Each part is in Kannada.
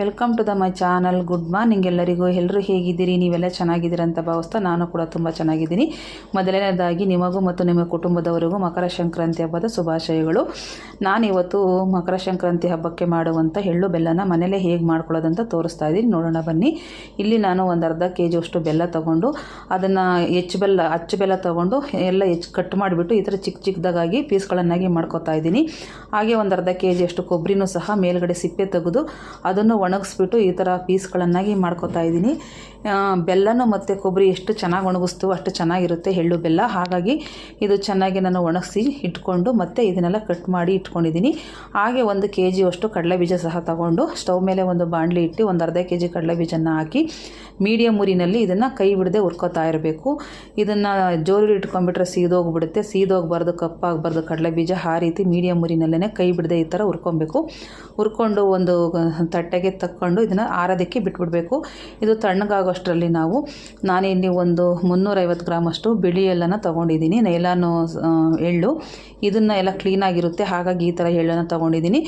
Welcome to the my channel good morning ಎಲ್ಲರಿಗೂ ಎಲ್ಲರೂ ಹೇಗಿದ್ದೀರಿ? ನೀವೆಲ್ಲ ಚೆನ್ನಾಗಿದ್ದೀರ ಅಂತ ಭಾವಿಸ್ತಾ ನಾನು ಕೂಡ ತುಂಬ ಚೆನ್ನಾಗಿದ್ದೀನಿ. ಮೊದಲನೇದಾಗಿ ನಿಮಗೂ ಮತ್ತು ನಿಮ್ಮ ಕುಟುಂಬದವರಿಗೂ ಮಕರ ಸಂಕ್ರಾಂತಿ ಹಬ್ಬದ ಶುಭಾಶಯಗಳು. ನಾನಿವತ್ತು ಮಕರ ಸಂಕ್ರಾಂತಿ ಹಬ್ಬಕ್ಕೆ ಮಾಡುವಂಥ ಎಳ್ಳು ಬೆಲ್ಲನ ಮನೆಯಲ್ಲೇ ಹೇಗೆ ಮಾಡ್ಕೊಳ್ಳೋದಂತ ತೋರಿಸ್ತಾ ಇದ್ದೀನಿ. ನೋಡೋಣ ಬನ್ನಿ. ಇಲ್ಲಿ ನಾನು ಒಂದು ಅರ್ಧ ಕೆ ಜಿಯಷ್ಟು ಬೆಲ್ಲ ತೊಗೊಂಡು, ಅದನ್ನು ಹೆಚ್ಚು ಬೆಲ್ಲ, ಅಚ್ಚು ಬೆಲ್ಲ ತೊಗೊಂಡು ಎಲ್ಲ ಹೆಚ್ಚು ಕಟ್ ಮಾಡಿಬಿಟ್ಟು ಈ ಥರ ಚಿಕ್ಕ ಚಿಕ್ಕದಾಗಿ ಪೀಸ್ಗಳನ್ನಾಗಿ ಮಾಡ್ಕೋತಾ ಇದ್ದೀನಿ. ಹಾಗೆ ಒಂದು ಅರ್ಧ ಕೆ ಜಿಯಷ್ಟು ಕೊಬ್ಬರಿನೂ ಸಹ ಮೇಲ್ಗಡೆ ಸಿಪ್ಪೆ ತೆಗೆದು ಅದನ್ನು ಒಣಗಿಸ್ಬಿಟ್ಟು ಈ ಥರ ಪೀಸ್ಗಳನ್ನಾಗಿ ಮಾಡ್ಕೋತಾ ಇದ್ದೀನಿ. ಬೆಲ್ಲನೂ ಮತ್ತು ಕೊಬ್ಬರಿ ಎಷ್ಟು ಚೆನ್ನಾಗಿ ಒಣಗಿಸ್ತು, ಅಷ್ಟು ಚೆನ್ನಾಗಿರುತ್ತೆ ಎಳ್ಳು ಬೆಲ್ಲ. ಹಾಗಾಗಿ ಇದು ಚೆನ್ನಾಗಿ ನಾನು ಒಣಗಿಸಿ ಇಟ್ಕೊಂಡು ಮತ್ತು ಇದನ್ನೆಲ್ಲ ಕಟ್ ಮಾಡಿ ಇಟ್ಕೊಂಡಿದ್ದೀನಿ. ಹಾಗೆ ಒಂದು ಕೆ ಜಿಯಷ್ಟು ಕಡಲೆ ಬೀಜ ಸಹ ತಗೊಂಡು ಸ್ಟವ್ ಮೇಲೆ ಒಂದು ಬಾಣಲಿ ಇಟ್ಟು ಒಂದು ಅರ್ಧ ಕೆ ಜಿ ಕಡಲೆ ಬೀಜನ ಹಾಕಿ ಮೀಡಿಯಮ್ ಊರಿನಲ್ಲಿ ಇದನ್ನು ಕೈ ಬಿಡದೆ ಹುರ್ಕೋತಾ ಇರಬೇಕು. ಇದನ್ನು ಜೋರು ಇಟ್ಕೊಂಡ್ಬಿಟ್ರೆ ಸೀದೋಗ್ಬಿಡುತ್ತೆ. ಸೀದೋಗ್ಬಾರ್ದು, ಕಪ್ಪಾಗಬಾರ್ದು ಕಡಲೆ ಬೀಜ. ಆ ರೀತಿ ಮೀಡಿಯಮ್ ಊರಿನಲ್ಲೇ ಕೈ ಬಿಡದೆ ಈ ಥರ ಹುರ್ಕೊಬೇಕು. ಹುರ್ಕೊಂಡು ಒಂದು ತಟ್ಟೆಗೆ ತಕ್ಕೊಂಡು ಇದನ್ನು ಆರೋದಕ್ಕೆ ಬಿಟ್ಬಿಡಬೇಕು. ಇದು ತಣ್ಣಗಾಗೋಷ್ಟರಲ್ಲಿ ನಾವು ನಾನಿಲ್ಲಿ ಒಂದು ಮುನ್ನೂರೈವತ್ತು ಗ್ರಾಮಷ್ಟು ಬಿಳಿ ಎಳ್ಳನ್ನು ತೊಗೊಂಡಿದ್ದೀನಿ. ನೈಲಾನು ಎಳ್ಳು. ಇದನ್ನು ಎಲ್ಲ ಕ್ಲೀನಾಗಿರುತ್ತೆ ಹಾಗಾಗಿ ಈ ಥರ ಎಳ್ಳನ್ನು ತೊಗೊಂಡಿದ್ದೀನಿ.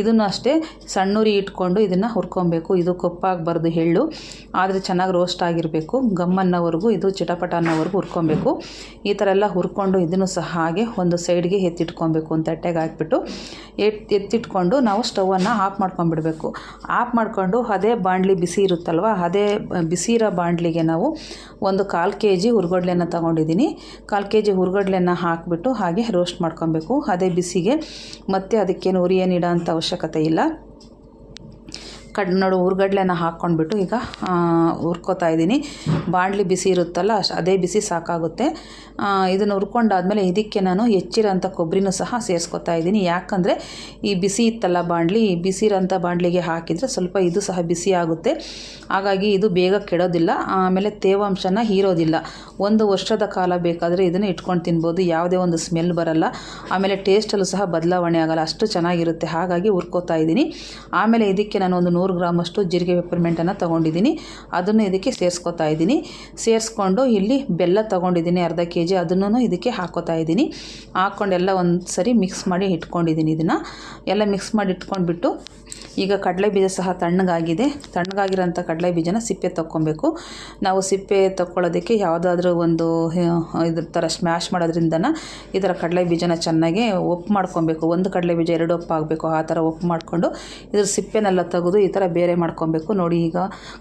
ಇದನ್ನು ಅಷ್ಟೇ ಸಣ್ಣೂರಿ ಇಟ್ಕೊಂಡು ಇದನ್ನು ಹುರ್ಕೊಬೇಕು. ಇದು ಕಪ್ಪಾಗಬಾರ್ದು ಎಳ್ಳು. ಆದರೆ ಚೆನ್ನಾಗಿ ರೋಸ್ಟ್ ಆಗಿರಬೇಕು. ಗಮ್ಮನ್ನವರೆಗೂ ಇದು, ಚಿಟಪಟ ಅನ್ನೋವರೆಗೂ ಹುರ್ಕೊಬೇಕು. ಈ ಥರ ಎಲ್ಲ ಹುರ್ಕೊಂಡು ಇದನ್ನು ಸಹ ಹಾಗೆ ಒಂದು ಸೈಡ್ಗೆ ಎತ್ತಿಟ್ಕೊಬೇಕು ಅಂತ ತಟ್ಟೆಗೆ ಹಾಕ್ಬಿಟ್ಟು ಎತ್, ಎತ್ತಿಟ್ಕೊಂಡು ನಾವು ಸ್ಟವನ್ನು ಆಫ್ ಮಾಡ್ಕೊಂಡ್ಬಿಡ್ಬೇಕು. ಆಫ್ ಮಾಡಿಕೊಂಡು ಅದೇ ಬಾಣಲಿ ಬಿಸಿ ಇರುತ್ತಲ್ವ, ಅದೇ ಬಿಸಿ ಇರೋ ಬಾಣಲಿಗೆ ನಾವು ಒಂದು ಕಾಲು ಕೆ ಜಿ ಹುರ್ಗಡ್ಲೆನ ತೊಗೊಂಡಿದ್ದೀನಿ. ಕಾಲು ಕೆ ಜಿ ಹುರ್ಗಡ್ಲೆನ ಹಾಕಿಬಿಟ್ಟು ಹಾಗೆ ರೋಸ್ಟ್ ಮಾಡ್ಕೊಬೇಕು. ಅದೇ ಬಿಸಿಗೆ ಮತ್ತು ಅದಕ್ಕೇನು ಉರಿ ಏನು ಇಡೋ ಅವಶ್ಯಕತೆ ಇಲ್ಲ. ಕಡ್, ನೋಡು ಹುರ್ಗಡ್ಲೆನ ಹಾಕ್ಕೊಂಡ್ಬಿಟ್ಟು ಈಗ ಹುರ್ಕೋತಾ ಇದ್ದೀನಿ. ಬಾಣಲಿ ಬಿಸಿ ಇರುತ್ತಲ್ಲ ಅದೇ ಬಿಸಿ ಸಾಕಾಗುತ್ತೆ. ಇದನ್ನು ಹುರ್ಕೊಂಡಾದಮೇಲೆ ಇದಕ್ಕೆ ನಾನು ಹೆಚ್ಚಿರೋಂಥ ಕೊಬ್ಬರಿನೂ ಸಹ ಸೇರಿಸ್ಕೊತಾ ಇದ್ದೀನಿ. ಯಾಕಂದರೆ ಈ ಬಿಸಿ ಇತ್ತಲ್ಲ ಬಾಣಲಿ, ಈ ಬಿಸಿ ಇರೋಂಥ ಬಾಣಲಿಗೆ ಹಾಕಿದರೆ ಸ್ವಲ್ಪ ಇದು ಸಹ ಬಿಸಿ ಆಗುತ್ತೆ. ಹಾಗಾಗಿ ಇದು ಬೇಗ ಕೆಡೋದಿಲ್ಲ, ಆಮೇಲೆ ತೇವಾಂಶನ ಹೀರೋದಿಲ್ಲ. ಒಂದು ವರ್ಷದ ಕಾಲ ಬೇಕಾದರೆ ಇದನ್ನು ಇಟ್ಕೊಂಡು ತಿನ್ಬೋದು, ಯಾವುದೇ ಒಂದು ಸ್ಮೆಲ್ ಬರಲ್ಲ. ಆಮೇಲೆ ಟೇಸ್ಟಲ್ಲೂ ಸಹ ಬದಲಾವಣೆ ಆಗಲ್ಲ, ಅಷ್ಟು ಚೆನ್ನಾಗಿರುತ್ತೆ. ಹಾಗಾಗಿ ಹುರ್ಕೋತಾ ಇದ್ದೀನಿ. ಆಮೇಲೆ ಇದಕ್ಕೆ ನಾನು ಒಂದು ನೂರು ಗ್ರಾಮಷ್ಟು ಜೀರಿಗೆ ಪೆಪ್ಪರ್ಮೆಂಟನ್ನು ತೊಗೊಂಡಿದ್ದೀನಿ. ಅದನ್ನು ಇದಕ್ಕೆ ಸೇರಿಸ್ಕೊತಾ ಇದ್ದೀನಿ. ಸೇರಿಸ್ಕೊಂಡು ಇಲ್ಲಿ ಬೆಲ್ಲ ತೊಗೊಂಡಿದ್ದೀನಿ, ಅರ್ಧ ಕೆ ಜಿ ಅದನ್ನು ಇದಕ್ಕೆ ಹಾಕೋತಾ ಇದ್ದೀನಿ. ಹಾಕ್ಕೊಂಡೆಲ್ಲ ಒಂದು ಸರಿ ಮಿಕ್ಸ್ ಮಾಡಿ ಇಟ್ಕೊಂಡಿದ್ದೀನಿ ಇದನ್ನು. ಎಲ್ಲ ಮಿಕ್ಸ್ ಮಾಡಿ ಇಟ್ಕೊಂಡ್ಬಿಟ್ಟು ಈಗ ಕಡಲೆ ಬೀಜ ಸಹ ತಣ್ಣಗಾಗಿದೆ. ತಣ್ಣಗಾಗಿರೋಂಥ ಕಡಲೆ ಬೀಜನ ಸಿಪ್ಪೆ ತಕ್ಕೊಬೇಕು. ನಾವು ಸಿಪ್ಪೆ ತಕ್ಕೊಳ್ಳೋದಕ್ಕೆ ಯಾವುದಾದ್ರೂ ಒಂದು ಇದ್ರ ಥರ ಸ್ಮ್ಯಾಶ್ ಮಾಡೋದ್ರಿಂದನ ಈ ಥರ ಕಡಲೆ ಬೀಜನ ಚೆನ್ನಾಗಿ ಉಪ್ಪು ಮಾಡ್ಕೊಬೇಕು. ಒಂದು ಕಡಲೆ ಬೀಜ ಎರಡು ಒಪ್ಪು ಆಗಬೇಕು ಆ ಥರ ಉಪ್ಪು ಮಾಡಿಕೊಂಡು ಇದ್ರ ಸಿಪ್ಪೆನೆಲ್ಲ ತೆಗೆದು ಈ ಥರ ಬೇರೆ ಮಾಡ್ಕೊಬೇಕು. ನೋಡಿ ಈಗ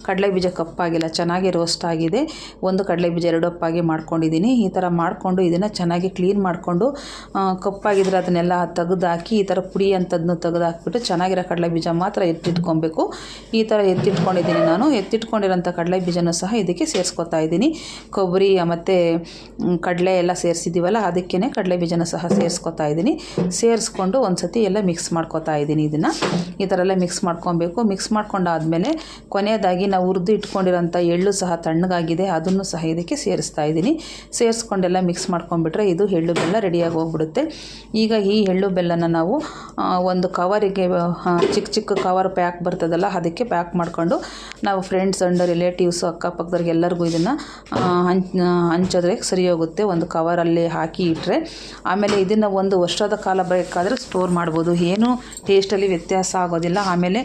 ಕಡಲೆ ಬೀಜ ಕಪ್ಪಾಗಿಲ್ಲ, ಚೆನ್ನಾಗಿ ರೋಸ್ಟ್ ಆಗಿದೆ. ಒಂದು ಕಡಲೆ ಬೀಜ ಎರಡು ಒಪ್ಪಾಗಿ ಮಾಡ್ಕೊಂಡಿದ್ದೀನಿ. ಈ ಥರ ಮಾಡಿಕೊಂಡು ಇದನ್ನು ಚೆನ್ನಾಗಿ ಕ್ಲೀನ್ ಮಾಡಿಕೊಂಡು ಕಪ್ಪಾಗಿದ್ರೆ ಅದನ್ನೆಲ್ಲ ತೆಗೆದಾಕಿ ಈ ಥರ ಪುಡಿ ಅಂಥದ್ದನ್ನು ತೆಗೆದು ಹಾಕ್ಬಿಟ್ಟು ಚೆನ್ನಾಗಿರೋ ಕಡಲೆ ಬೀಜ ಮಾತ್ರ ಎತ್ತಿಟ್ಕೊಬೇಕು. ಈ ಥರ ಎತ್ತಿಟ್ಕೊಂಡಿದ್ದೀನಿ ನಾನು. ಎತ್ತಿಟ್ಕೊಂಡಿರೋಂಥ ಕಡಲೆ ಬೀಜನೂ ಸಹ ಇದಕ್ಕೆ ಸೇರಿಸ್ಕೊತಾ ಇದ್ದೀನಿ. ಕೊಬ್ಬರಿ ಮತ್ತು ಕಡಲೆ ಎಲ್ಲ ಸೇರಿಸಿದ್ದೀವಲ್ಲ ಅದಕ್ಕೇ ಕಡಲೆ ಬೀಜನ ಸಹ ಸೇರಿಸ್ಕೊತಾ ಇದ್ದೀನಿ. ಸೇರಿಸ್ಕೊಂಡು ಒಂದು ಸತಿ ಎಲ್ಲ ಮಿಕ್ಸ್ ಮಾಡ್ಕೊತಾ ಇದ್ದೀನಿ ಇದನ್ನು. ಈ ಥರ ಎಲ್ಲ ಮಿಕ್ಸ್ ಮಾಡ್ಕೊಬೇಕು. ಮಿಕ್ಸ್ ಮಾಡ್ಕೊಂಡಾದಮೇಲೆ ಕೊನೆಯದಾಗಿ ನಾವು ಹುರಿದು ಇಟ್ಕೊಂಡಿರೋಂಥ ಎಳ್ಳು ಸಹ ತಣ್ಣಗಾಗಿದೆ. ಅದನ್ನು ಸಹ ಇದಕ್ಕೆ ಸೇರಿಸ್ತಾ ಇದ್ದೀನಿ. ಸೇರಿಸ್ಕೊಂಡೆಲ್ಲ ಮಿಕ್ಸ್ ಮಾಡ್ಕೊಂಡ್ಬಿಟ್ರೆ ಇದು ಎಳ್ಳು ಬೆಲ್ಲ ರೆಡಿಯಾಗಿ ಹೋಗ್ಬಿಡುತ್ತೆ. ಈಗ ಈ ಎಳ್ಳು ಬೆಲ್ಲನ ನಾವು ಒಂದು ಕವರಿಗೆ ಚಿಕ್ಕ ಚಿಕ್ಕ ಕವರ್ ಪ್ಯಾಕ್ ಬರ್ತದಲ್ಲ, ಅದಕ್ಕೆ ಪ್ಯಾಕ್ ಮಾಡಿಕೊಂಡು ನಾವು ಫ್ರೆಂಡ್ಸ್ ಅಂಡ್ ರಿಲೇಟಿವ್ಸು ಅಕ್ಕಪಕ್ಕದವ್ರಿಗೆ ಎಲ್ಲರಿಗೂ ಇದನ್ನು ಹಂಚ್ ಹಂಚಿದ್ರೆ ಸರಿ ಹೋಗುತ್ತೆ ಒಂದು ಕವರಲ್ಲಿ ಹಾಕಿ ಇಟ್ಟರೆ ಆಮೇಲೆ ಇದನ್ನು ಒಂದು ವರ್ಷದ ಕಾಲ ಬೇಕಾದರೆ ಸ್ಟೋರ್ ಮಾಡ್ಬೋದು. ಏನೂ ಟೇಸ್ಟಲ್ಲಿ ವ್ಯತ್ಯಾಸ ಆಗೋದಿಲ್ಲ. ಆಮೇಲೆ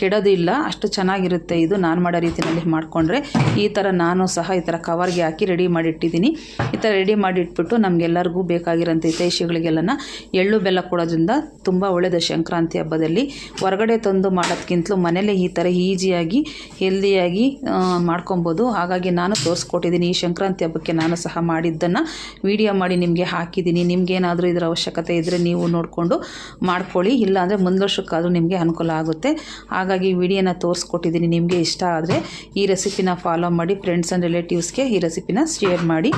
ಕೆಡೋದಿಲ್ಲ. ಅಷ್ಟು ಚೆನ್ನಾಗಿರುತ್ತೆ ಇದು. ನಾನು ಮಾಡೋ ರೀತಿಯಲ್ಲಿ ಮಾಡಿಕೊಂಡ್ರೆ ಈ ಥರ ನಾನು ಸಹ ಈ ಥರ ಕವರ್ಗೆ ಹಾಕಿ ರೆಡಿ ಮಾಡಿ ಇಟ್ಟಿದ್ದೀನಿ ಈ ಥರ ರೆಡಿ ಮಾಡಿ ಇಟ್ಬಿಟ್ಟು ನಮಗೆಲ್ಲರಿಗೂ ಬೇಕಾಗಿರೋಂಥ ಹಿತೈಷಿಗಳಿಗೆಲ್ಲನ ಎಳ್ಳು ಬೆಲ್ಲ ಕೊಡೋದ್ರಿಂದ ತುಂಬ ಒಳ್ಳೆಯದು ಸಂಕ್ರಾಂತಿ ಹಬ್ಬದಲ್ಲಿ ಹೊರಗಡೆ ತಂದು ಮಾಡೋದಕ್ಕಿಂತಲೂ ಮನೇಲೇ ಈ ಥರ ಈಜಿಯಾಗಿ, ಹೆಲ್ದಿಯಾಗಿ ಮಾಡ್ಕೊಬೋದು. ಹಾಗಾಗಿ ನಾನು ತೋರಿಸ್ಕೊಟ್ಟಿದ್ದೀನಿ. ಈ ಸಂಕ್ರಾಂತಿ ಹಬ್ಬಕ್ಕೆ ನಾನು ಸಹ ಮಾಡಿದ್ದನ್ನು ವಿಡಿಯೋ ಮಾಡಿ ನಿಮಗೆ ಹಾಕಿದ್ದೀನಿ. ನಿಮಗೇನಾದರೂ ಇದರ ಅವಶ್ಯಕತೆ ಇದ್ದರೆ ನೀವು ನೋಡಿಕೊಂಡು ಮಾಡ್ಕೊಳ್ಳಿ. ಇಲ್ಲಾಂದರೆ ಮುಂದೆ ವರ್ಷಕ್ಕಾದರೂ ನಿಮಗೆ ಅನುಕೂಲ ಆಗುತ್ತೆ. ಹಾಗಾಗಿ ವಿಡಿಯೋನ ತೋರಿಸ್ಕೊಟ್ಟಿದ್ದೀನಿ. ನಿಮಗೆ ಇಷ್ಟ ಆದರೆ ಈ ರೆಸಿಪಿನ ಫಾಲೋ ಮಾಡಿ ಫ್ರೆಂಡ್ಸ್ ಆ್ಯಂಡ್ ರಿಲೇಟಿವ್ಸ್ಗೆ ಈ ರೆಸಿಪಿನ ಶೇರ್ ಮಾಡಿ.